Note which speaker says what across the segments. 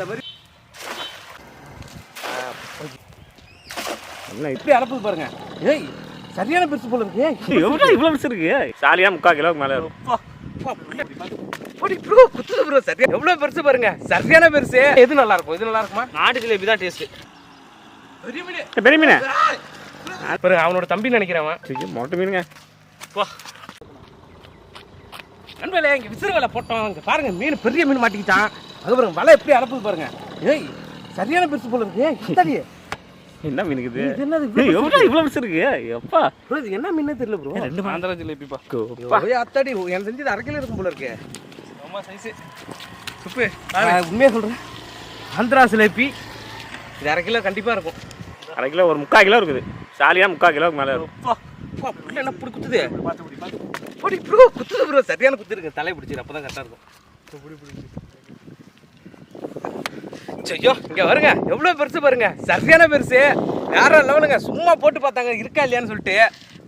Speaker 1: இந்த மாதிரி
Speaker 2: என்ன
Speaker 1: இப்படி அளப்புது பாருங்க. ஏய் சரியான பெருசு போல இருக்கு
Speaker 2: இது எவ்வளோ இவ்வளோ மிஸ் இருக்கு? சாலியாக முக்கால் கிலோவுக்கு மேலே
Speaker 1: குத்துது ப்ரோ சரியா. எவ்வளவு பெருசு பாருங்க சரியான பெருசு. எது நல்லா இருக்கும் இது நல்லா இருக்குமா? நாட்டு ஜிலேபி தான் டேஸ்ட் பெரிய மீன்
Speaker 2: பெரிய மீனே
Speaker 1: பாருங்க அவனோட தம்பி நினைக்கிறேன் அவன்.
Speaker 2: சரி மொட்டை மீனுங்க.
Speaker 1: போ நண்பர்களே இங்க விசிறு வலை போட்டோம் இங்க பாருங்க மீன் பெரிய மீன் மாட்டிக்கிட்டான். அது பாருங்க வலை எப்படி அளப்புது பாருங்க. ஏய் சரியான பெருசு போல இருக்கு. இத்தாடி
Speaker 2: என்ன மீனுக்கு இது?
Speaker 1: இது என்னது?
Speaker 2: இது எவ்வளோ இவ்வளோ மிஸ் இருக்கு? எப்பா
Speaker 1: ப்ரோ இது என்ன மீனே தெரியல ப்ரோ.
Speaker 2: ரெண்டு
Speaker 1: ஆந்திரா ஜிலேபிப்பா ஓய் அத்தாடி எனக்கு தெரிஞ்சது அரை கிலோ இருக்கும் போல இருக்கு. ரொம்ப சைஸ் சுப்பு உண்மையாக சொல்கிறேன் ஆந்திரா ஜிலேபி இது அரை கிலோ கண்டிப்பாக இருக்கும்.
Speaker 2: அரை கிலோ ஒரு முக்கால் கிலோ இருக்குது. சாலியாக முக்கால் கிலோவுக்கு மேலே இருக்கும்.
Speaker 1: அப்பா அப்பா புள்ள என்ன புடி குத்துது? புடி ப்ரோ குத்துது ப்ரோ சரியான குத்து இருக்கு. தலை பிடிச்சிரு அப்போ தான் கரெக்டாக இருக்கும். ஐயோ இங்க வருங்க. எவ்வளவு பெருசு பாருங்க. சரியான பெருசு. வேற லெவலுங்க. சும்மா போட்டு பார்த்தாங்க. இருக்கா இல்லையான்னு சொல்லிட்டு.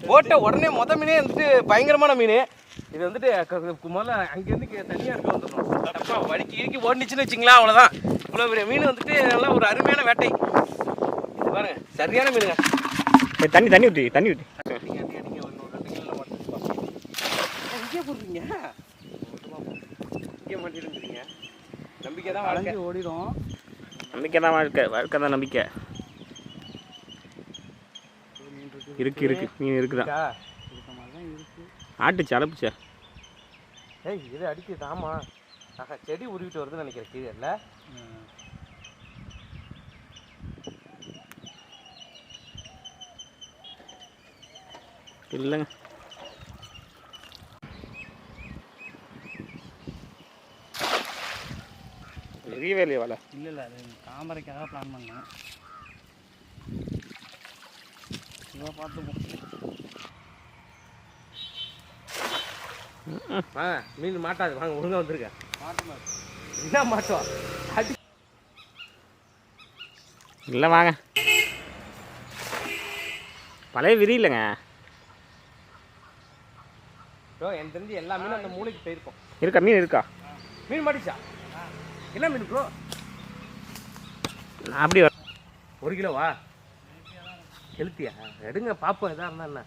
Speaker 1: போட்ட உடனே மொத மீனே வந்துட்டு பயங்கரமான மீன். இது வந்துட்டு முதல்ல அங்கேருந்து தனியாக இருக்க வந்துடணும். அப்பா வடிக்கி இறுக்கி ஓடிச்சுன்னு வச்சிங்களா அவ்வளோதான் இவ்வளோ பெரிய மீன் வந்துட்டு நல்லா ஒரு அருமையான வேட்டை. இது பாருங்க. சரியான மீனுங்க.
Speaker 2: தண்ணி தண்ணி ஊற்றி தண்ணி ஊற்றி
Speaker 1: இங்கே போடுறீங்க? இங்கே மாட்டிருக்கிறீங்க நம்பிக்கை தான் வாழ்க்கை
Speaker 3: ஓடிடும்.
Speaker 2: நம்பிக்கை தான் வாழ்க்கை. வாழ்க்கை தான் நம்பிக்கை. இருக்கு இருக்கு. மீன் இருக்குதான். ஆட்டுச்சு அலப்புச்சா.
Speaker 1: ஏய் இது அடிக்குது ஆமா. ஆஹா செடி உருவிட்டு வருதுன்னு நினைக்கிறேன் கீழே இல்ல?
Speaker 2: இல்லைங்க. இல்லையா வலை?
Speaker 3: இல்லை இல்லை அது தாமரைக்காக பிளான் பண்ணேன். இதை பார்த்துப்போம்.
Speaker 1: ஆ மீன் மாட்டாது. வாங்க ஒழுங்கா வந்துருக்க.
Speaker 3: மாட்டோம்
Speaker 1: என்ன மாட்டோம் அடி.
Speaker 2: இல்லை வாங்க. பழைய விரி இல்லைங்க.
Speaker 1: எனக்கு தெரிஞ்சு எல்லா மீனும் அந்த மூளைக்கு போயிருக்கும்.
Speaker 2: இருக்கா மீன் இருக்கா?
Speaker 1: மீன் மாட்டிச்சா? என்ன மீன் ப்ரோ
Speaker 2: அப்படி வர
Speaker 1: ஒரு கிலோவா? கெளுத்தியா எடுங்க பாப்போம் எதா இருந்தா என்ன?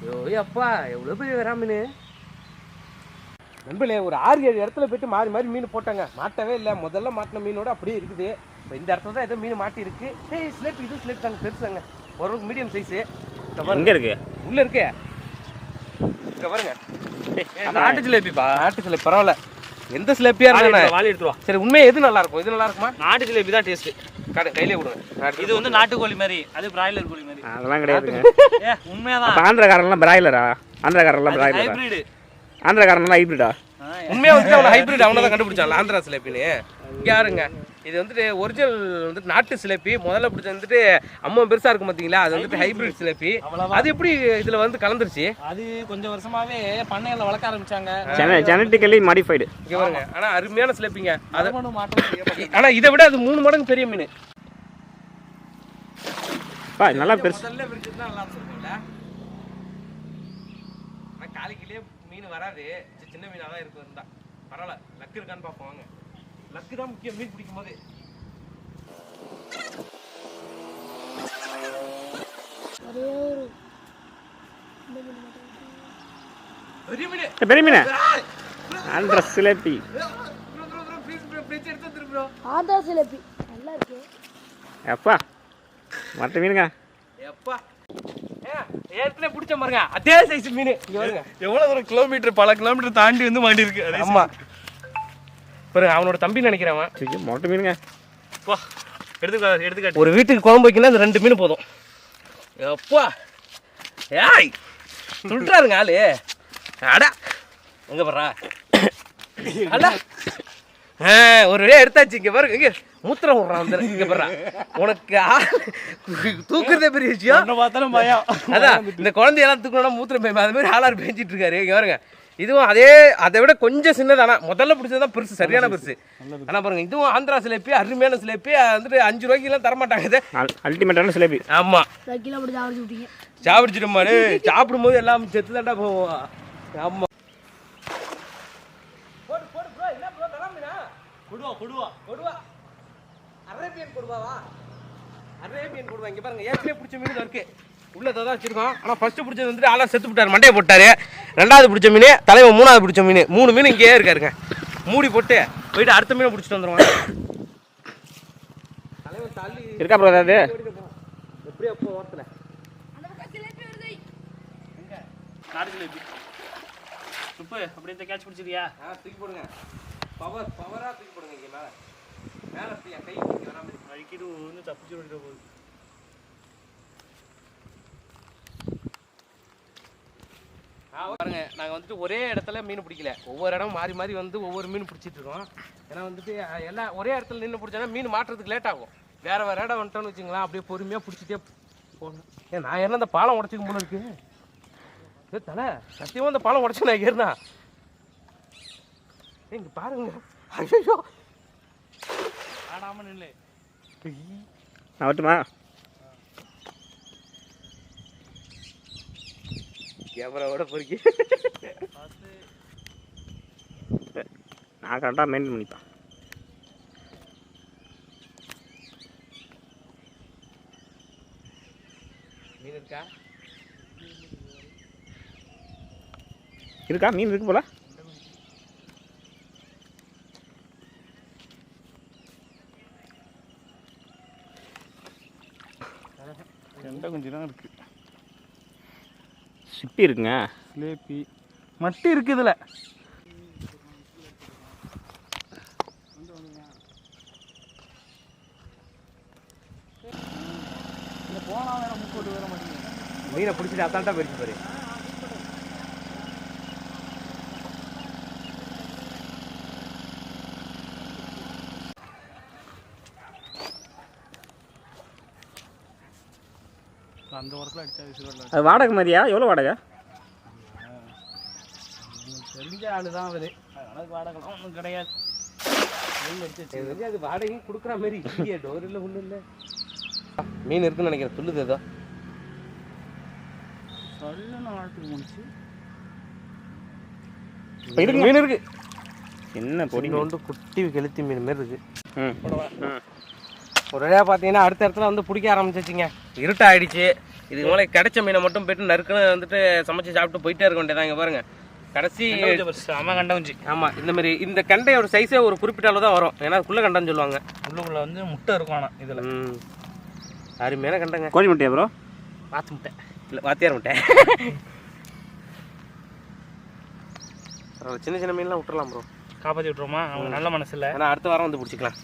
Speaker 1: ஐயோ அப்பா எவ்வளோ பெரிய வரா மீன்? நண்பர்களே ஒரு ஆறு ஏழு இடத்துல போயிட்டு மாறி மாறி மீன் போட்டாங்க. மாட்டவே இல்லை. முதல்ல மாட்டின மீனோட அப்படியே இருக்குது. இப்போ இந்த இடத்துல தான் ஏதோ மீன் மாட்டி இருக்கு ஏய் ஸ்லேப் இது ஸ்லேப் தாங்க பெருசாங்க ஒரு மீடியம் சைஸு
Speaker 2: எங்கே இருக்கு?
Speaker 1: உள்ள இருக்கே. இங்க பாருங்க. நாட்டு ஜிலேபிப்பா நாட்டு ஜிலேபி பரவாயில்ல. எந்த சிலேப்பியா இருந்தா
Speaker 2: வாலி எடுத்துருவா.
Speaker 1: சரி உண்மையா எது நல்லா இருக்கும் இது நல்லா இருக்குமா
Speaker 3: நாட்டு ஜிலேபி தான் டேஸ்ட்டு
Speaker 1: கடை கையிலே கொடுங்க
Speaker 3: இது வந்து நாட்டுக்கோழி மாதிரி அது பிராய்லர் கோழி மாதிரி.
Speaker 2: அதெல்லாம் கிடையாதுங்க.
Speaker 3: உண்மையாதான்.
Speaker 2: ஆந்திரக்காரன்லாம் பிராய்லரா? ஆந்திரக்காரன்லாம் பிராய்லரா?
Speaker 3: ஹைப்ரிடு
Speaker 2: ஆந்திரக்காரன்லாம் ஹைப்ரிடா
Speaker 1: உண்மையா வந்து அவன ஹைபிரிட் அவனை தான் கண்டுபிடிச்சான் ஆந்திரா சிலேப்பின்னு யாருங்க? இது வந்துட்டு ஒரிஜினல் வந்துட்டு நாட்டு சிலேப்பி. முதல்ல பிடிச்சது வந்துட்டு அம்மா பெருசா இருக்கும் பாத்தீங்களா? அது வந்துட்டு ஹைபிரிட் சிலேப்பி. அது எப்படி இதுல வந்து கலந்துருச்சு?
Speaker 3: அது கொஞ்சம் வருஷமாவே பண்ணையில வளர்க்க ஆரம்பிச்சாங்க.
Speaker 2: ஜென ஜெனட்டிக்கலி மாடிஃபைடு
Speaker 1: இங்க பாருங்க. ஆனா அருமையான சிலேப்பிங்க. அது. ஆனா இதை விட அது மூணு மடங்கு பெரிய மீன்.
Speaker 2: பா நல்லா பெருசு.
Speaker 1: காலிக்கிலே மீன் வராது. சின்ன மீனா தான் இருக்கும் இருந்தா. பரவாயில்ல. லக்கு இருக்கான்னு பார்ப்போம் வாங்க. லக்கு தான் முக்கியம் மீன் பிடிக்கும் போது. பெரிய மீன்.
Speaker 2: ஏய், பெரிய மீன். ஆந்திர
Speaker 1: bro.
Speaker 4: ஆந்திரா சிலேபி நல்லா இருக்கு.
Speaker 2: எப்பா? மற்ற மீனுங்க?
Speaker 1: எப்பா? ஏற்கனவே பிடிச்ச பாருங்க அதே சைஸ் மீன்.
Speaker 3: எவ்வளவு தூரம் கிலோமீட்டர் பல கிலோமீட்டர் தாண்டி வந்து மாட்டி இருக்கு அதே
Speaker 1: பாருங்க அவனோட தம்பி நினைக்கிறேன் அவன்.
Speaker 2: சரி மொட்டை மீனுங்க.
Speaker 3: போ எடுத்துக்கா எடுத்துக்காட்டு.
Speaker 1: ஒரு வீட்டுக்கு குழம்பு வைக்கணும் இந்த ரெண்டு மீன் போதும். எப்பா? ஏய் சுட்டுறாருங்க ஆளு. அடா எங்க போடுறா அட. ஒரு வழியா எடுத்தாச்சு இங்க பாருங்க இங்க மூத்திரம் விடுறான் வந்து இங்க பாருடா உனக்கு தூக்குறதே பெரிய விஷயம்.
Speaker 3: என்ன பார்த்தாலும் பயம்.
Speaker 1: அதான் இந்த குழந்தையெல்லாம் தூக்கணும்னா மூத்திரம் பேய் அது மாதிரி ஆளார் பேஞ்சிட்டு இருக்காரு. இங்க பாருங்க. இதுவும் அதே அதை விட கொஞ்சம் சின்னது ஆனா முதல்ல பிடிச்சது தான் பெருசு சரியான பெருசு. ஆனா பாருங்க இதுவும் ஆந்திரா சிலேப்பி அருமையான சிலேப்பி. அது வந்துட்டு அஞ்சு ரூபாய்க்கு எல்லாம் தரமாட்டாங்க இது.
Speaker 2: அல்டிமேட்டான சிலேபி
Speaker 1: ஆமா.
Speaker 4: ஒரு கிலோ மட்டும் ஆவடிச்சு விட்டீங்க
Speaker 1: சாப்பிடுச்சிருமாரு சாப்பிடும் போது எல்லாம் செத்து தாண்டா போவோம். ஆமா. போடு, போடு.
Speaker 3: கொடுவா கொடுவா.
Speaker 1: கொடுவா. அரேபியன் கொடுவாவா? அரேபியன் கொடுவா. இங்க பாருங்க ஏற்கனவே பிடிச்ச மீன் இதோ இருக்கு உள்ள தான் வச்சிருக்கோம். ஆனா ஃபர்ஸ்ட் பிடிச்சது வந்துட்டு ஆளா செத்து விட்டாரு மண்டையை போட்டாரு. ரெண்டாவது பிடிச்ச மீன் தலைவன் மூணாவது பிடிச்ச மீன். மூணு மீன் இங்கேயே இருக்காருங்க. மூடி போட்டு போயிட்டு அடுத்த மீனை பிடிச்சிட்டு தள்ளி
Speaker 2: இருக்கா ப்ரோ ஏதாவது
Speaker 1: எப்படியா போ ஓரத்துல?
Speaker 3: நாடு ஜிலேபி உப்பு அப்படியே இந்த கேட்ச் பிடிச்சிருக்கியா
Speaker 1: ஆ தூக்கி போடுங்க. பவர் பவரா தூக்கி போடுங்க இங்க மேல. மேல கை.
Speaker 3: வழிக்கிட்டு வந்து தப்பிச்சு ஓடிட போகுது
Speaker 1: பாருங்க நாங்கள் வந்துட்டு ஒரே இடத்துல மீன் பிடிக்கல. ஒவ்வொரு இடம் மாறி மாறி வந்து ஒவ்வொரு மீன் பிடிச்சிட்டு இருக்கோம். ஏன்னா வந்துட்டு எல்லாம் ஒரே இடத்துல நின்று பிடிச்சோன்னா மீன் மாட்டுறதுக்கு லேட் ஆகும். வேற வேற இடம் வந்துட்டோம்னு வச்சுங்களேன் அப்படியே பொறுமையாக பிடிச்சிட்டே போகணும். ஏன் நான் என்ன அந்த பாலம் உடச்சிக்கும் போல இருக்கு. ஏ தலை சத்தியமாக அந்த பாலம் உடச்சு நான் ஏறினா? இங்க பாருங்க. ஐயோ
Speaker 3: ஆடாம நில்லு.
Speaker 2: நான்
Speaker 1: கேமராவோட பொறுக்கி.
Speaker 2: நான் கரெக்டாக மெயின்டைன் பண்ணிப்பேன்.
Speaker 1: மீன் இருக்கா?
Speaker 2: இருக்கா? மீன் இருக்கு போல.
Speaker 3: எந்த குஞ்சு தான் இருக்கு.
Speaker 2: சிப்பி இருக்குங்க
Speaker 3: ஜிலேபி மட்டி இருக்கு இதுல போனா வேற முக்கோட்டு வேற மாட்டேங்குது
Speaker 1: மீனை பிடிச்சிட்டு அத்தாண்டா போயிடுச்சு பாரு.
Speaker 3: அந்த உரத்துல அடிச்சா விசில்
Speaker 2: அது வாடகை மாதிரியா? எவ்வளோ வாடகை?
Speaker 3: தெரிஞ்ச ஆளு தான் அவரு. அதனால வாடகைலாம் ஒன்றும் கிடையாது.
Speaker 1: அது வாடகையும் கொடுக்குற மாதிரி இல்லையே டோர் இல்லை ஒன்றும் இல்லை. மீன் இருக்குன்னு நினைக்கிறேன். துள்ளுது ஏதோ.
Speaker 3: சொல்லணும் முடிச்சு.
Speaker 2: இருக்கு
Speaker 1: மீன் இருக்கு.
Speaker 2: என்ன பொடி.
Speaker 1: ஒன்று குட்டி கெளுத்தி மீன் மாதிரி இருக்கு.
Speaker 2: ம். ம்.
Speaker 1: ஒரு வழியாக பார்த்தீங்கன்னா அடுத்த இடத்துல வந்து பிடிக்க ஆரம்பிச்சிச்சிங்க. இருட்டு ஆயிடுச்சு இதுக்கு மேலே கிடைச்ச மீனை மட்டும் போயிட்டு நறுக்குன்னு வந்துட்டு சமைச்சு சாப்பிட்டு போயிட்டே இருக்க வேண்டியதான் இங்க பாருங்க. கடைசி
Speaker 3: செம கண்ட குஞ்சு
Speaker 1: ஆமாம் இந்த மாதிரி இந்த கண்டையோட சைஸே ஒரு குறிப்பிட்ட அளவு தான் வரும். ஏன்னா அதுக்குள்ளே கண்டன்னு சொல்லுவாங்க.
Speaker 3: உள்ளுக்குள்ள வந்து முட்டை இருக்கும் ஆனா இதுல.
Speaker 1: ம். அருமையான கண்டங்க.
Speaker 2: கோழி முட்டையா ப்ரோ
Speaker 1: வாத்து முட்டை. இல்லை வாத்தியார் முட்டை. சின்ன சின்ன மீன்லாம் விட்டுறலாம் ப்ரோ
Speaker 3: காப்பாத்தி விட்டுருமா அவங்க நல்ல மனசு இல்ல.
Speaker 1: ஏன்னா அடுத்த வாரம் வந்து பிடிச்சிக்கலாம்.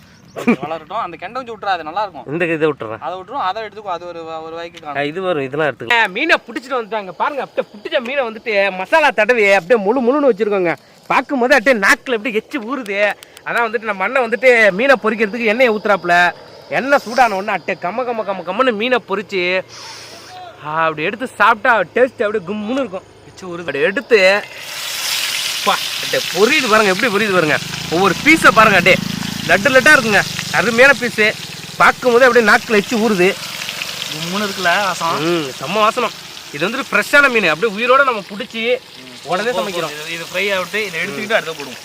Speaker 5: வளரட்டும் அந்த கெண்டை கொஞ்சம் விட்டுறா அது நல்லா இருக்கும்
Speaker 1: இந்த இதை விட்டுறேன்.
Speaker 5: அதை விட்டுரும் அதை எடுத்துக்கோ அது ஒரு ஒரு வாய்க்கு
Speaker 1: இது வரும் இதெல்லாம் எடுத்துக்கோ மீனை பிடிச்சிட்டு வந்துட்டாங்க. பாருங்க அப்படியே பிடிச்ச மீனை வந்துட்டு மசாலா தடவி அப்படியே முழு முழுன்னு வச்சிருக்கோங்க. பார்க்கும்போது அப்படியே நாக்கில் அப்படியே எச்சு ஊறுது. அதான் வந்துட்டு நம்ம அண்ணன் வந்துட்டு மீனை பொரிக்கிறதுக்கு எண்ணெயை ஊத்துறாப்புல. எண்ணெய் சூடான உடனே அட்டை கம்ம கம்ம கம்ம கம்மன்னு மீனை பொரிச்சு ஆ, அப்படி எடுத்து சாப்பிட்டா டேஸ்ட் அப்படியே கும்முன்னு இருக்கும். எச்சு ஊறுது. அப்படி எடுத்து பா அப்படியே பொரியுது பாருங்க எப்படி பொரியுது பாருங்க. ஒவ்வொரு பீஸை பாருங்க அப்படியே. லட்டு லட்டாக இருக்குங்க. அருமையான பீஸு பார்க்கும்போது அப்படியே நாக்கில் எச்சு ஊறுது.
Speaker 3: மூணு இருக்குல்ல வாசம்?
Speaker 1: ம் செம்ம வாசனம். இது வந்துட்டு ஃப்ரெஷ்ஷான மீன். அப்படியே உயிரோட நம்ம பிடிச்சி உடனே சமைக்கிறோம்.
Speaker 3: இது- ஃப்ரை ஆகிட்டு இதை எடுத்துக்கிட்டு அடுத்த போடுவோம்.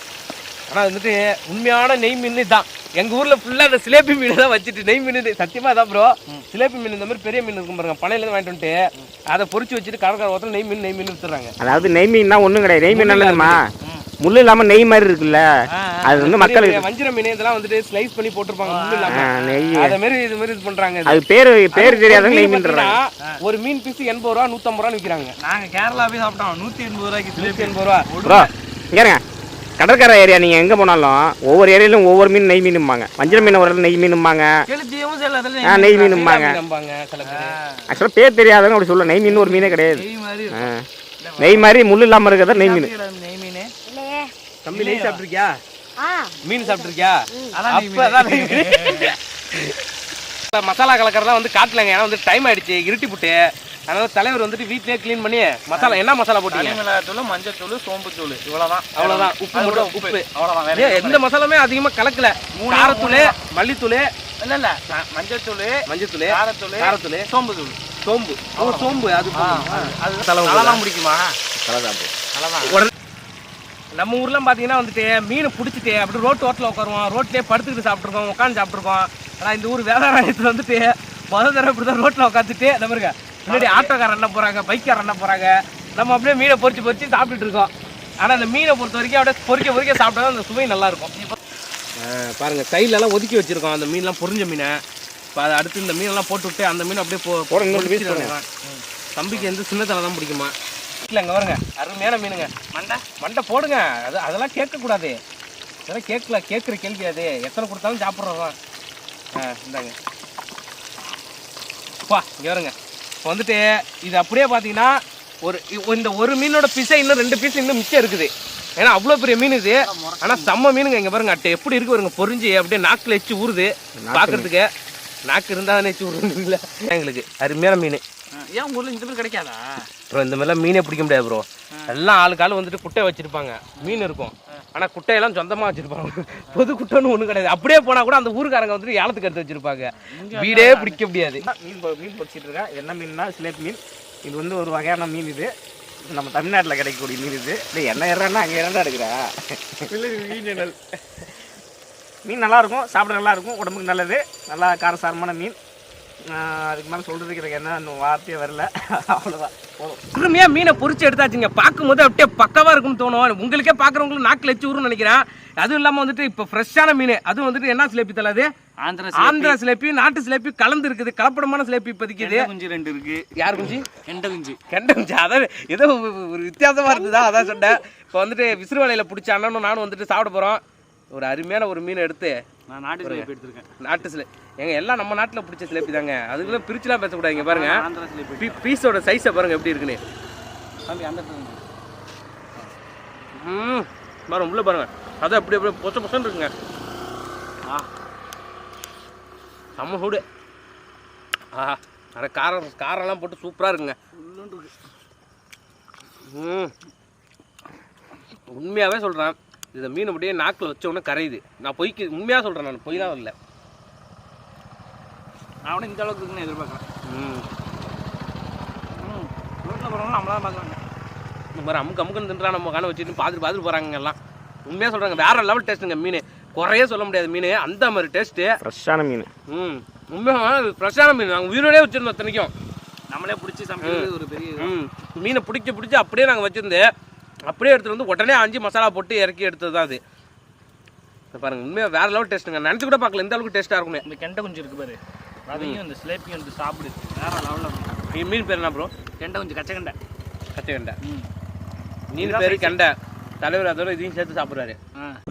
Speaker 1: ஆனால் வந்துட்டு உண்மையான நெய் மீன் தான். எங்கள் ஊரில் ஃபுல்லாக அந்த சிலேபி மீன் தான் வச்சுட்டு நெய் மீன் சத்தியமாக தான் ப்ரோ சிலேபி மீன் இந்த மாதிரி பெரிய மீன் இருக்கும் பாருங்க. பனையிலேருந்து வாங்கிட்டு வந்துட்டு அதை பொரிச்சு வச்சுட்டு கடற்கரை ஓரத்தில் நெய் மீன் நெய் மீன் வித்துறாங்க
Speaker 2: அதாவது நெய் மீன்னா ஒன்றும் கிடையாது. நெய் மீன் நல்லதுமா முள் இல்லாமல் நெய் மாதிரி இருக்குல்ல. அது வந்து மக்களுக்கு
Speaker 1: வஞ்சிர மீன் இதெல்லாம் வந்துட்டு ஸ்லைஸ் பண்ணி போட்டிருப்பாங்க அதை மாதிரி இது மாதிரி இது பண்றாங்க.
Speaker 2: அது பேர் பேர் தெரியாத நெய் மீன்
Speaker 1: ஒரு மீன் பீஸ் எண்பது ரூபா நூற்றம்பது ரூபா விற்கிறாங்க
Speaker 3: நாங்க கேரளா போய் சாப்பிட்டோம். நூத்தி எண்பது ரூபாய்க்கு
Speaker 1: நூற்றி எண்பது ரூபா.
Speaker 2: ப்ரோ இங்கேருங்க கடற்கரை ஏரியா நீங்கள் எங்கே போனாலும் ஒவ்வொரு ஏரியாலையும் ஒவ்வொரு மீன் நெய் மீனும்பாங்க. வஞ்சிர மீன் ஒரு இடத்துல நெய் மீனும்பாங்க. நெய் மீனும்பாங்க.
Speaker 1: சில பேர்.
Speaker 2: ஆக்சுவலாக பேர் தெரியாதவங்க அப்படி சொல்ல நெய் மீன் ஒரு மீனே கிடையாது.
Speaker 3: நெய் மாதிரி
Speaker 2: ஆ. நெய் மாதிரி முள் இல்லாமல் இருக்கிறதா நெய் மீன்.
Speaker 3: நெய் மீன்?
Speaker 1: தம்பி நெய் சாப்பிட்ருக்கியா மீன் சாப்பிட்ருக்கியா
Speaker 3: அதான் நெய்
Speaker 1: அப்ப அதான் நெய் மீன். இப்ப மசாலா கலக்கறதா வந்து காட்டலங்க. ஏன்னா வந்து டைம் ஆயிடுச்சு இருட்டி புட்டு. அதனால தலைவர் வந்துட்டு வீட்லயே க்ளீன் பண்ணி மசாலா என்ன மசாலா போட்டீங்க?
Speaker 3: மிளகாத்தூள் மஞ்சத்தூள் சோம்புத்தூள். இவ்வளவுதான்.
Speaker 1: அவ்வளவுதான். உப்பு
Speaker 3: அது
Speaker 1: மட்டும் உப்பு.
Speaker 3: அவ்வளவுதான்.
Speaker 1: எந்த மசாலாமே அதிகமா கலக்கல. காரத்தூள் மல்லித்தூள்.
Speaker 3: இல்ல இல்ல. ம- மஞ்சத்தூள்
Speaker 1: மஞ்சத்தூள்
Speaker 3: காரத்தூள்
Speaker 1: காரத்தூள்
Speaker 3: சோம்புத்தூள்.
Speaker 1: சோம்பு. ஓ சோம்பு. அது போதும்.
Speaker 3: அது
Speaker 1: தலை
Speaker 3: தலைதான் பிடிக்குமா
Speaker 1: தலை சாப்பிடு
Speaker 3: தலைதான்
Speaker 1: நம்ம ஊர்லாம் பார்த்தீங்கன்னா வந்துட்டு மீன் பிடிச்சிட்டு அப்படி ரோட்டு ஓட்டில் உட்காருவோம். ரோட்லேயே படுத்துக்கிட்டு சாப்பிட்ருக்கோம் உட்காந்து சாப்பிட்ருக்கோம் ஆனால் இந்த ஊர் வேதாராயத்தில் வந்துட்டு முதல் தடவை இப்படி தான் ரோட்டில் உட்காந்துட்டு இந்த பாருங்க முன்னாடி ஆட்டோக்காரன் என்ன போகிறாங்க பைக்காரன் என்ன போகிறாங்க நம்ம அப்படியே மீனை பொரிச்சு பொரிச்சு சாப்பிட்டுட்டு இருக்கோம். ஆனால் அந்த மீனை பொறுத்த வரைக்கும் அப்படியே பொரிக்க பொரிக்க சாப்பிட்டா தான் அந்த சுவை நல்லா இருக்கும். பாருங்க கையிலலாம் ஒதுக்கி வச்சிருக்கோம் அந்த மீன்லாம் பொரிஞ்ச மீனை. இப்போ அதை அடுத்து இந்த மீனெல்லாம் போட்டு விட்டு அந்த மீன் அப்படியே போ. தம்பிக்கு எந்த சின்ன தலை தான் பிடிக்குமா? இல்லை இங்கே வருங்க அருமையான மீனுங்க. மண்டை? மண்டை போடுங்க. அது அதெல்லாம் கேட்கக்கூடாது. அதெல்லாம் கேட்கல கேட்குற கேள்வி அது. எத்தனை கொடுத்தாலும் சாப்பிட்றோம். ஆ இந்தாங்க. பா இங்கே வருங்க. இப்போ வந்துட்டு இது அப்படியே பார்த்தீங்கன்னா ஒரு இந்த ஒரு மீனோட பீஸை இன்னும் ரெண்டு பீஸ் இன்னும் மிச்சம் இருக்குது. ஏன்னா அவ்வளோ பெரிய மீன் இது. ஆனால் செம்ம மீனுங்க. இங்கே பாருங்க அட்டை எப்படி இருக்கு பாருங்க பொறிஞ்சு அப்படியே நாக்கில் எச்சு ஊறுது. பார்க்கறதுக்கு நாக்கு இருந்தால் தானே எச்சு ஊறுது இல்லை. எங்களுக்கு அருமையான மீன்.
Speaker 5: ஏன் ஊர்ல இந்த மாதிரி கிடைக்காதா?
Speaker 1: ப்ரோ இந்த மாதிரிலாம் மீனே பிடிக்க முடியாது ப்ரோ. எல்லாம் ஆளுக்கு ஆள் வந்துட்டு குட்டை வச்சிருப்பாங்க. மீன் இருக்கும். ஆனா குட்டையெல்லாம் சொந்தமா வச்சிருப்பாங்க. பொது குட்டைன்னு ஒண்ணும் கிடையாது. அப்படியே போனா கூட அந்த ஊருக்காரங்க வந்துட்டு ஏலத்துக்கு எடுத்து வச்சிருப்பாங்க. வீடே பிடிக்க முடியாது.
Speaker 2: மீன் மீன் பொறிச்சிட்டு இருக்கேன். இது என்ன மீன்னா சிலேபி மீன். இது வந்து ஒரு வகையான மீன் இது. நம்ம தமிழ்நாட்டில் கிடைக்கக்கூடிய மீன் இது. இல்லை என்ன இறன்னா அங்கே இறந்தா எடுக்கிறா. மீன் நல்லா இருக்கும் சாப்பிட நல்லா இருக்கும் உடம்புக்கு நல்லது. நல்லா காரசாரமான மீன். அதுக்கு மேலே சொல்கிறதுக்கு எனக்கு என்ன இன்னும் வார்த்தையே வரல. அவ்வளோதான் போதும்.
Speaker 1: அருமையா மீனை பொரிச்சு எடுத்தாச்சுங்க. பார்க்கும்போது அப்படியே பக்கவா இருக்கும்னு தோணும். உங்களுக்கே பார்க்குறவங்களுக்கு நாக்கில் எச்சு ஊருன்னு நினைக்கிறேன். அதுவும் இல்லாம வந்துட்டு இப்போ ஃப்ரெஷ்ஷான மீன். அதுவும் வந்துட்டு என்ன சிலேப்பி தலை அது?
Speaker 5: ஆந்திரா
Speaker 1: ஆந்திரா சிலேப்பி நாட்டு சிலேப்பி கலந்து இருக்குது. கலப்படமான சிலேப்பி இப்போதைக்கு இது.
Speaker 5: குஞ்சு ரெண்டு இருக்கு.
Speaker 1: யார் குஞ்சு?
Speaker 5: கெண்ட குஞ்சு.
Speaker 1: கெண்ட குஞ்சு. அதான் ஏதோ ஒரு- ஒரு வித்தியாசமா இருந்ததா? அதான் சொன்னேன். இப்போ வந்துட்டு விசிறு வலையில பிடிச்ச அண்ணனும் நானும் வந்துட்டு சாப்பிட போறோம். ஒரு அருமையான ஒரு மீனை எடுத்து
Speaker 5: நான் நாட்டு சிலேபி எடுத்திருக்கேன்.
Speaker 1: நாட்டு சிலை. எங்க எல்லாம் நம்ம நாட்டில் பிடிச்ச சிலேப்பி தாங்க அதுக்குள்ள பிரிச்சுலாம் பேசக்கூடாது இங்க பாருங்க.
Speaker 5: சிலேபி
Speaker 1: பீஸோட சைஸை பாருங்க எப்படி இருக்குன்னு.
Speaker 5: தம்பி அந்த.
Speaker 1: ம் பாருங்க உள்ள பாருங்க. அதான் எப்படி எப்படி பொச பொசன்னு இருக்குங்க. ஆ. செம்ம சூடு. ஆஹா அட காரம் காரம்லாம் போட்டு சூப்பராக இருக்குங்க. ம் உண்மையாகவே சொல்கிறேன் இந்த மீன் அப்படியே நாக்கில் வச்ச உடனே கரையுது. நான் பொய்க்கு உண்மையாக சொல்கிறேன் நான் பொய் தான் இல்லை
Speaker 5: நான் கூட இந்த அளவுக்கு இருக்குன்னு எதிர்பார்க்கறேன்.
Speaker 1: ம்.
Speaker 5: ம் ரோட்டில் போகிறவங்க நம்மளா பார்க்குறாங்க.
Speaker 1: இந்த மாதிரி அமுக்கு அமுக்குன்னு தின்றா நம்ம கணை வச்சுட்டு பார்த்துட்டு பார்த்துட்டு போகிறாங்க எல்லாம். உண்மையாக சொல்கிறாங்க வேற லெவல் டேஸ்ட்டுங்க மீன். குறையே சொல்ல முடியாது மீன். அந்த மாதிரி டேஸ்ட்டு
Speaker 2: ஃப்ரெஷ்ஷான மீன்.
Speaker 1: ம். உண்மையாக ஃப்ரெஷ்ஷான மீன். நாங்கள் உயிரோடே வச்சுருந்தோம் இத்தனைக்கும்
Speaker 5: நம்மளே பிடிச்சி சமைக்கிறது ஒரு பெரிய
Speaker 1: மீனை பிடிச்சி பிடிச்சி அப்படியே நாங்கள் வச்சுருந்து அப்படியே எடுத்துட்டு வந்து உடனே அஞ்சு மசாலா போட்டு இறக்கி எடுத்தது தான் அது. இதை பாருங்க உண்மையாக வேற லெவல் டேஸ்ட்டுங்க நினச்சி கூட பார்க்கல இந்த அளவுக்கு டேஸ்ட்டாக இருக்குமே
Speaker 5: இந்த கெண்ட குஞ்சு இருக்கு பாரு. அதையும் இந்த சிலேப்பியும் எடுத்து சாப்பிடு. வேற லெவலில்
Speaker 1: மீன் பேர் என்ன ப்ரோ
Speaker 5: கெண்ட குஞ்சு கச்ச கெண்டை.
Speaker 1: கச்சை கண்டை
Speaker 5: ம்.
Speaker 1: மீன் பேர் கண்டை. தலைவர் அதோட இதையும் சேர்த்து சாப்பிட்றாரு.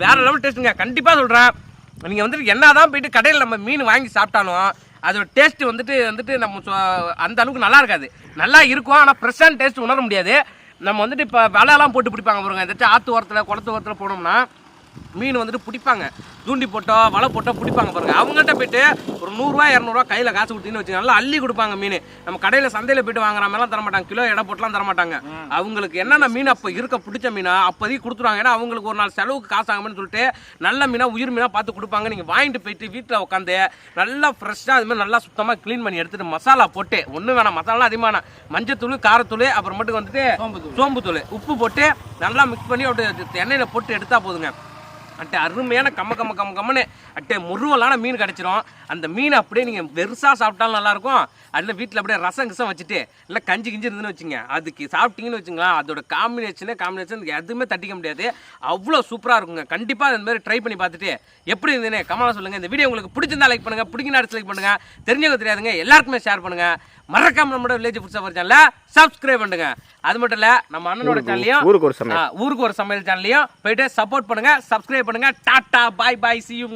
Speaker 1: வேற லெவல் டேஸ்ட்டுங்க கண்டிப்பாக சொல்கிறேன் நீங்கள் வந்துட்டு என்னதான் போயிட்டு கடையில் நம்ம மீன் வாங்கி சாப்பிட்டாலும் அதோட டேஸ்ட் வந்துட்டு வந்துட்டு நம்ம அந்த அளவுக்கு நல்லா இருக்காது. நல்லா இருக்கும் ஆனால் ஃப்ரெஷ்ஷான டேஸ்ட் உணர முடியாது. நம்ம வந்துட்டு இப்போ வலையெல்லாம் போட்டு பிடிப்பாங்க பாருங்க. ஏதாச்சும் ஆற்று ஓரத்தில் குளத்து ஓரத்தில் போனோம்னா மீன் வந்துட்டு பிடிப்பாங்க. தூண்டி போட்டோ வலை போட்டோ பிடிப்பாங்க பாருங்க. அவங்கள்ட்ட போயிட்டு ஒரு நூறுரூவா இரநூறுவா கையில் காசு கொடுத்தீங்கன்னு வச்சுக்கோங்க நல்லா அள்ளி கொடுப்பாங்க மீன். நம்ம கடையில் சந்தையில் போயிட்டு வாங்குற மாதிரிலாம் தர மாட்டாங்க கிலோ எடை போட்டுலாம் தர மாட்டாங்க அவங்களுக்கு என்னென்ன மீன் அப்போ இருக்க பிடிச்ச மீனா அப்போதைக்கு கொடுத்துருவாங்க. ஏன்னா அவங்களுக்கு ஒரு நாள் செலவுக்கு காசு ஆகும்னு சொல்லிட்டு நல்ல மீனா உயிர் மீனா பார்த்து கொடுப்பாங்க. நீங்கள் வாங்கிட்டு போயிட்டு வீட்டில் உட்காந்து நல்லா ஃப்ரெஷ்ஷாக அது மாதிரி நல்லா சுத்தமாக க்ளீன் பண்ணி எடுத்துட்டு மசாலா போட்டு ஒன்றும் வேணாம் மசாலா அதிகமான மஞ்சத்தூள் காரத்தூள் அப்புறமேட்டுக்கு வந்துட்டு சோம்புத்தூள். உப்பு போட்டு நல்லா மிக்ஸ் பண்ணி அப்படியே எண்ணெயில் போட்டு எடுத்தா போதுங்க. அட்டை அருமையான கம்ம கம்ம கம்ம கம்மன்னு அட்டை முருவலான மீன் கிடச்சிரும். அந்த மீன் அப்படியே நீங்கள் வெறுசாக சாப்பிட்டாலும் நல்லாயிருக்கும். அதில் வீட்டில் அப்படியே ரசம் கிசம் வச்சுட்டு இல்லை கஞ்சி கிஞ்சி இருந்துன்னு வச்சுங்க அதுக்கு சாப்பிட்டீங்கன்னு வச்சுங்களேன் அதோட காம்பினேஷனே காம்பினேஷன் எதுவுமே தட்டிக்க முடியாது. அவ்வளோ சூப்பராக இருக்குங்க. கண்டிப்பாக இந்த மாதிரி ட்ரை பண்ணி பார்த்துட்டு எப்படி இருந்ததுன்னு கமலா சொல்லுங்கள் இந்த வீடியோ உங்களுக்கு பிடிச்சிருந்தா லைக் பண்ணுங்கள் பிடிக்கினா லைக் பண்ணுங்கள் தெரிஞ்சவங்க தெரியாதுங்க எல்லாருக்குமே ஷேர் பண்ணுங்கள் மறக்காம நம்மளோட வில்லேஜ் ஃபுட் சஃபர் சேனலை சப்ஸ்கிரைப் பண்ணுங்க. அது மட்டும் இல்லை நம்ம அண்ணனோட சேனலையும்
Speaker 2: ஊருக்கு ஒரு சமையல்.
Speaker 1: ஊருக்கு ஒரு சமையல் சேனல்லையும் போயிட்டு சப்போர்ட் பண்ணுங்க சப்ஸ்கிரைப் பண்ணுங்க. Tata bye bye see you